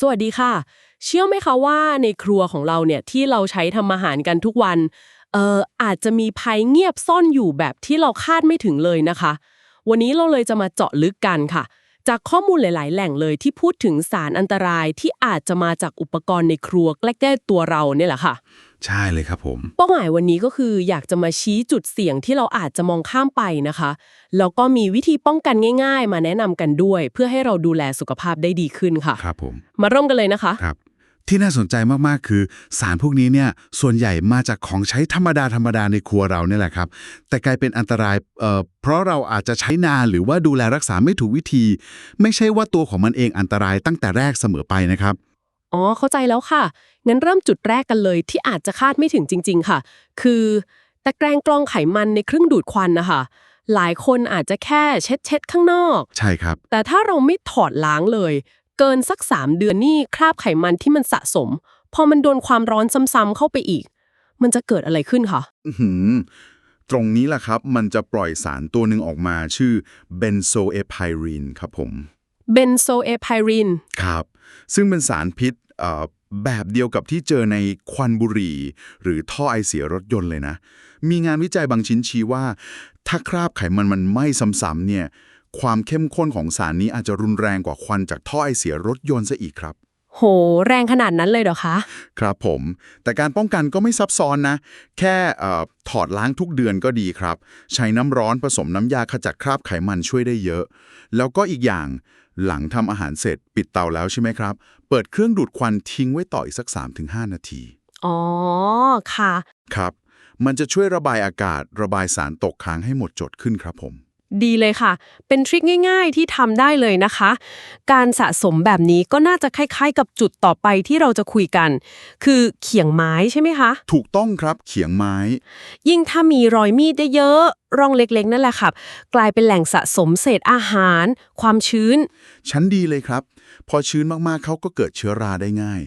สวัสดีค่ะ เชื่อไหมคะว่าในครัวของเราเนี่ยที่เราใช้ทำอาหารกันทุกวันเอ่ออาจจะมีภัยเงียบซ่อนอยู่แบบที่เราคาดไม่ถึงเลยนะคะ วันนี้เราเลยจะมาเจาะลึกกันค่ะ จากข้อมูลหลาย ๆ แหล่งเลยที่พูดถึงสารอันตรายที่อาจจะมาจากอุปกรณ์ในครัวใกล้ๆตัวเราเนี่ยแหละค่ะ ใช่เลยครับผม เป้าหมายวันนี้ก็คืออยากจะมาชี้จุดเสี่ยงที่เราอาจจะมองข้ามไปนะคะ แล้วก็มีวิธีป้องกันง่าย ๆ มาแนะนำกันด้วย เพื่อให้เราดูแลสุขภาพได้ดีขึ้นค่ะ ครับผม มาเริ่มกันเลยนะคะ ครับ ที่น่าสนใจมาก ๆ คือ สารพวกนี้เนี่ยส่วนใหญ่มาจากของใช้ธรรมดา ธรรมดาในครัวเราเนี่ยแหละครับ แต่กลายเป็นอันตรายเอ่อเพราะเราอาจจะใช้นานหรือว่าดูแลรักษาไม่ถูกวิธี ไม่ใช่ว่าตัวของมันเองอันตรายตั้งแต่แรกเสมอไปนะครับ อ๋อ เข้าใจแล้วค่ะ งั้นเริ่มจุดแรกกันเลยที่อาจจะคาดไม่ถึงจริง ๆ ค่ะ คือตะแกรงกรองไขมันในเครื่องดูดควันนะคะหลายคนอาจจะแค่เช็ดเช็ดๆข้างนอก ใช่ครับ แต่ถ้าเราไม่ถอดล้างเลย เกินสัก 3 เดือนนี่คราบไขมันที่มันสะสม พอมันโดนความร้อนซ้ำๆเข้าไปอีก มันจะเกิดอะไรขึ้นคะอื้อหือตรงนี้แหละครับ มันจะปล่อยสารตัวหนึ่งออกมาชื่อเบนโซเอไพรีนครับผมเบนโซเอไพรินครับ ซึ่งเป็นสารพิษเอ่อ แบบเดียวกับที่เจอในควันบุหรี่ หรือท่อไอเสียรถยนต์เลยนะ มีงานวิจัยบางชิ้นชี้ว่า ถ้าคราบไขมันมันไหม้ซ้ำๆเนี่ยความเข้มข้นของสารนี้อาจจะรุนแรงกว่าควันจากท่อไอเสียรถยนต์ซะอีกครับ โห แรงขนาดนั้นเลยเหรอคะ ครับผม แต่การป้องกันก็ไม่ซับซ้อนนะ แค่เออถอดล้างทุกเดือนก็ดีครับ ใช้น้ำร้อนผสมน้ำยาขจัดคราบไขมันช่วยได้เยอะ แล้วก็อีกอย่าง หลังทำอาหารเสร็จปิดเตาแล้วใช่ไหมครับ เปิดเครื่องดูดควันทิ้งไว้ต่ออีกสัก 3-5 นาที อ๋อ ค่ะ ครับ มันจะช่วยระบายอากาศระบายสารตกค้างให้หมดจดขึ้นครับผม ดีเลยค่ะ เป็นทริคง่ายๆที่ทำได้เลยนะคะ การสะสมแบบนี้ก็น่าจะคล้ายๆ กับจุดต่อไปที่เราจะคุยกัน คือเขียงไม้ใช่ไหมคะ ถูกต้องครับเขียงไม้ ยิ่งถ้ามีรอยมีดเยอะๆร่องเล็กๆ นั่นแหละครับ กลายเป็นแหล่งสะสมเศษอาหาร ความชื้น ชั้นดีเลยครับ พอชื้นมากๆเขาก็เกิดเชื้อราได้ง่าย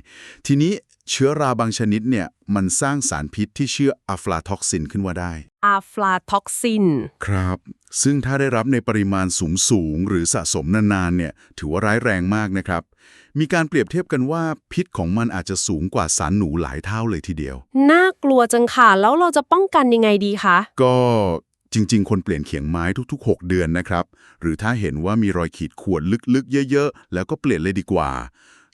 ทีนี้เชื้อราบางชนิดเนี่ยมันสร้างสารพิษที่ชื่ออะฟลาท็อกซินขึ้นมาได้อะฟลาท็อกซิน ครับ ซึ่งถ้าได้รับในปริมาณสูงสูงๆหรือสะสมนานๆเนี่ยถือว่าร้ายแรงมากนะครับ มีการเปรียบเทียบกันว่าพิษของมันอาจจะสูงกว่าสารหนูหลายเท่าเลยทีเดียว น่ากลัวจังค่ะแล้วเราจะป้องกันยังไงดีคะก็จริง ๆ คนเปลี่ยนเขียงไม้ทุก ๆ 6 เดือนนะครับ หรือถ้าเห็นว่ามีรอยขีดข่วนลึกๆ เยอะ ๆ แล้วก็เปลี่ยนเลยดีกว่า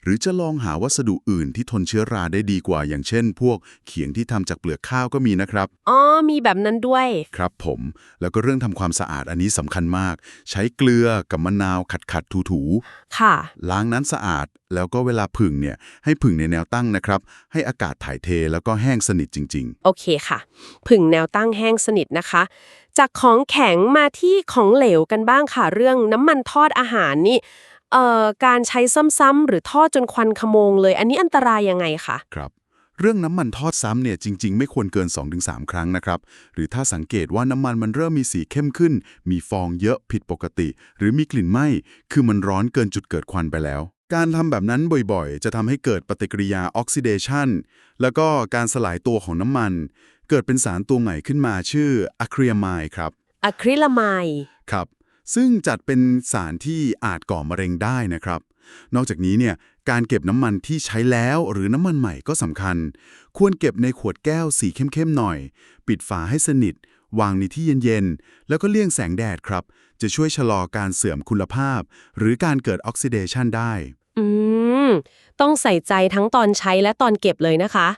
หรือจะลองหาวัสดุอื่นที่ทนเชื้อราได้ดีกว่า อย่างเช่น พวกเขียงที่ทำจากเปลือกข้าวก็มีนะครับ อ๋อ มีแบบนั้นด้วย ครับผม แล้วก็เรื่องทำความสะอาดอันนี้สำคัญมาก ใช้เกลือกับมะนาวขัดขัดๆถูๆค่ะ ล้างนั้นสะอาด แล้วก็เวลาผึ่งเนี่ยให้ผึ่งในแนวตั้งนะครับ ให้อากาศถ่ายเทแล้วก็แห้งสนิทจริงโอเคค่ะ ผึ่งแนวตั้งแห้งสนิทนะคะ จากของแข็งมาที่ของเหลวกันบ้างค่ะ เรื่องน้ำมันทอดอาหารนี่เอ่อ การใช้ซ้ำๆหรือทอดจนควันขโมงเลย อันนี้อันตรายยังไงคะๆครับ เรื่องน้ำมันทอดซ้ำเนี่ยจริง ๆ ไม่ควรเกิน 2-3 ครั้งนะครับ หรือถ้าสังเกตว่าน้ำมันมันเริ่มมีสีเข้มขึ้น มีฟองเยอะผิดปกติ หรือมีกลิ่นไหม้คือมันร้อนเกินจุดเกิดควันไปแล้วการทำแบบนั้นบ่อยๆ จะทำให้เกิดปฏิกิริยาออกซิเดชันแล้วก็การสลายตัวของน้ำมัน เกิดเป็นสารตัวใหม่ขึ้นมาชื่ออะคริลามายครับอะคริลามายครับ ซึ่งจัดเป็นสารที่อาจก่อมะเร็งได้นะครับ นอกจากนี้เนี่ยการเก็บน้ำมันที่ใช้แล้วหรือน้ำมันใหม่ก็สำคัญ ควรเก็บในขวดแก้วสีเข้มๆหน่อย ปิดฝาให้สนิท วางในที่เย็นๆ แล้วก็เลี่ยงแสงแดดครับ จะช่วยชะลอการเสื่อมคุณภาพ หรือการเกิดออกซิเดชันได้ อืม ต้องใส่ใจทั้งตอนใช้และตอนเก็บเลยนะคะ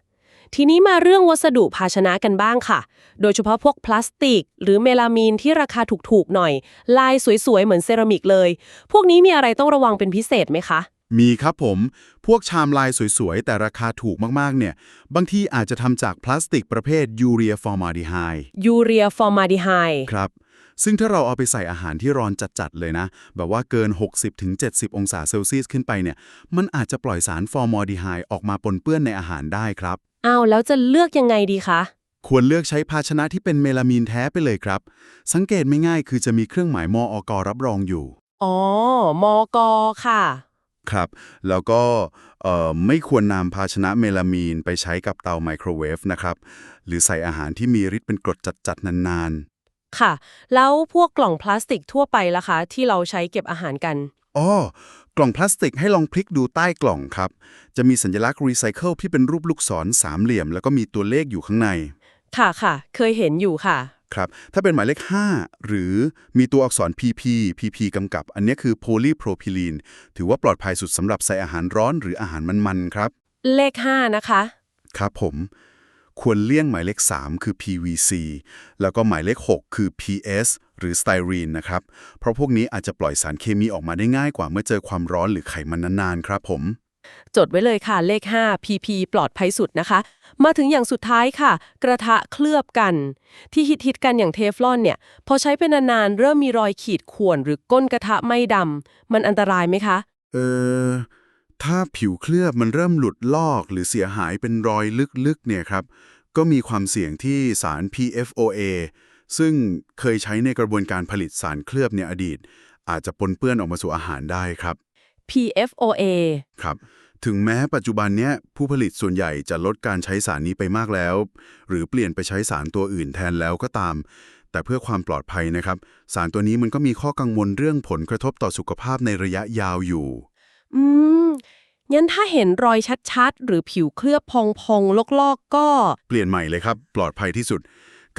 ทีนี้มาเรื่องวัสดุภาชนะกันบ้างค่ะ โดยเฉพาะพวกพลาสติก หรือเมลามีนที่ราคาถูกๆหน่อย ลายสวยๆ เหมือนเซรามิกเลย พวกนี้มีอะไรต้องระวังเป็นพิเศษไหมคะ มีครับผม พวกชามลายสวยๆ แต่ราคาถูกมากๆ เนี่ย บางทีอาจจะทำจากพลาสติกประเภทยูเรียฟอร์มาดีไฮยูเรียฟอร์มาดีไฮครับ ซึ่งถ้าเราเอาไปใส่อาหารที่ร้อนจัดๆ เลยนะ แบบว่าเกิน 60-70 องศาเซลเซียสขึ้นไปเนี่ย มันอาจจะปล่อยสารฟอร์มอลดีไฮด์ออกมาปนเปื้อนในอาหารได้ครับ อ้าวแล้วจะเลือกยังไงดีคะ ควรเลือกใช้ภาชนะที่เป็นเมลามีนแท้ไปเลยครับ สังเกตไม่ง่ายคือจะมีเครื่องหมายมอกรับรองอยู่ อ๋อ มอกอค่ะ ครับ แล้วก็เอ่อไม่ควรนำภาชนะเมลามีนไปใช้กับเตาไมโครเวฟนะครับ หรือใส่อาหารที่มีฤทธิ์เป็นกรดจัดๆนานๆค่ะ แล้วพวกกล่องพลาสติกทั่วไปล่ะคะ ที่เราใช้เก็บอาหารกันอ๋อ กล่องพลาสติกให้ลองพลิกดูใต้กล่องครับ จะมีสัญลักษณ์รีไซเคิลที่เป็นรูปลูกศรสามเหลี่ยม แล้วก็มีตัวเลขอยู่ข้างใน ค่ะค่ะ เคยเห็นอยู่ค่ะ ครับ ถ้าเป็นหมายเลข 5 หรือมีตัวอักษร PP PP กำกับ อันนี้คือโพลีโพรพิลีนถือว่าปลอดภัยสุดสำหรับใส่อาหารร้อนหรืออาหารมันๆครับ เลข 5 นะคะ ครับผม ควรเลี่ยงหมายเลข 3 คือ PVC แล้วก็หมายเลข 6 คือ PS หรือสไตรีนนะครับ เพราะพวกนี้อาจจะปล่อยสารเคมีออกมาได้ง่ายกว่าเมื่อเจอความร้อนหรือไขมันนานๆครับผม จดไว้เลยค่ะเลข 5 PP ปลอดภัยสุดนะคะ มาถึงอย่างสุดท้ายค่ะ กระทะเคลือบกัน ที่ฮิตฮิตๆกันอย่างเทฟลอนเนี่ย พอใช้เป็นนานๆเริ่มมีรอยขีดข่วนหรือก้นกระทะไม่ดำมันอันตรายไหมคะ เออ ถ้าผิวเคลือบมันเริ่มหลุดลอกหรือเสียหายเป็นรอยลึกๆเนี่ยครับ ก็มีความเสี่ยงที่สาร PFOA ซึ่งเคยใช้ในกระบวนการผลิตสารเคลือบในอดีต อาจจะปนเปื้อนออกมาสู่อาหารได้ครับ PFOA ครับ ถึงแม้ปัจจุบันเนี้ยผู้ผลิตส่วนใหญ่จะลดการใช้สารนี้ไปมากแล้ว หรือเปลี่ยนไปใช้สารตัวอื่นแทนแล้วก็ตาม แต่เพื่อความปลอดภัยนะครับ สารตัวนี้มันก็มีข้อกังวลเรื่องผลกระทบต่อสุขภาพในระยะยาวอยู่ อืม งั้นถ้าเห็นรอยชัดๆ หรือผิวเคลือบพองๆ ลอกๆ ก็ เปลี่ยนใหม่เลยครับ ปลอดภัยที่สุด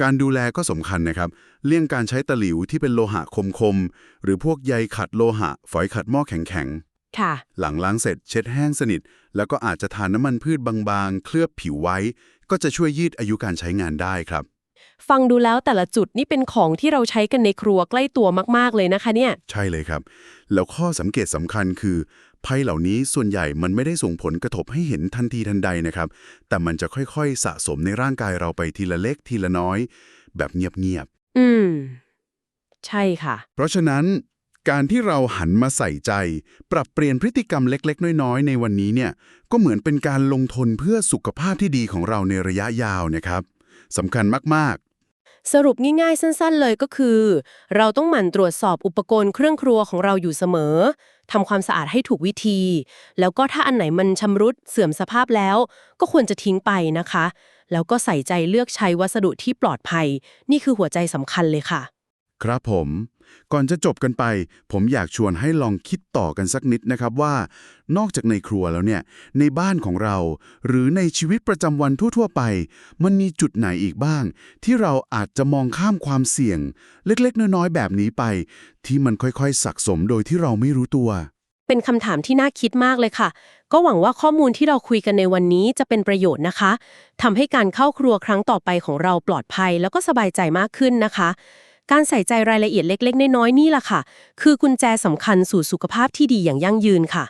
การดูแลก็สำคัญนะครับ เลี่ยงการใช้ตะหลิวที่เป็นโลหะคมๆ หรือพวกใยขัดโลหะ ฝอยขัดหม้อแข็งค่ะ ๆ หลังล้างเสร็จเช็ดแห้งสนิท แล้วก็อาจจะทานน้ำมันพืชบางๆ เคลือบผิวไว้ ก็จะช่วยยืดอายุการใช้งานได้ครับ ฟังดูแล้วแต่ละจุดนี่เป็นของที่เราใช้กันในครัวใกล้ตัวมากๆเลยนะคะเนี่ย ใช่เลยครับ แล้วข้อสังเกตสำคัญคือ ภัยเหล่านี้ส่วนใหญ่มันไม่ได้ส่งผลกระทบให้เห็นทันทีทันใดนะครับ แต่มันจะค่อยๆ สะสมในร่างกายเราไปทีละเล็กทีละน้อย แบบเงียบๆ อืม ใช่ค่ะ เพราะฉะนั้น การที่เราหันมาใส่ใจ ปรับเปลี่ยนพฤติกรรมเล็ก ๆ น้อย ๆ ในวันนี้เนี่ย ก็เหมือนเป็นการลงทุนเพื่อสุขภาพที่ดีของเราในระยะยาวนะครับสำคัญมาก สรุปง่ายๆ สั้นๆเลยก็คือ เราต้องหมั่นตรวจสอบอุปกรณ์เครื่องครัวของเราอยู่เสมอทำความสะอาดให้ถูกวิธี แล้วก็ถ้าอันไหนมันชำรุดเสื่อมสภาพแล้ว ก็ควรจะทิ้งไปนะคะ แล้วก็ใส่ใจเลือกใช้วัสดุที่ปลอดภัย นี่คือหัวใจสำคัญเลยค่ะ ครับผม ก่อนจะจบกันไป ผมอยากชวนให้ลองคิดต่อกันสักนิดนะครับว่า นอกจากในครัวแล้วเนี่ย ในบ้านของเรา หรือในชีวิตประจำวันทั่ว ๆ ไป มันมีจุดไหนอีกบ้าง ที่เราอาจจะมองข้ามความเสี่ยง เล็กๆ น้อยๆ แบบนี้ไป ที่มันค่อยๆสะสมโดยที่เราไม่รู้ตัว เป็นคำถามที่น่าคิดมากเลยค่ะ ก็หวังว่าข้อมูลที่เราคุยกันในวันนี้จะเป็นประโยชน์นะคะทำให้การเข้าครัวครั้งต่อไปของเราปลอดภัย แล้วก็สบายใจมากขึ้นนะคะ การใส่ใจรายละเอียดเล็ก ๆ น้อยๆนี่แหละค่ะ คือกุญแจสำคัญสู่สุขภาพที่ดีอย่างยั่งยืนค่ะ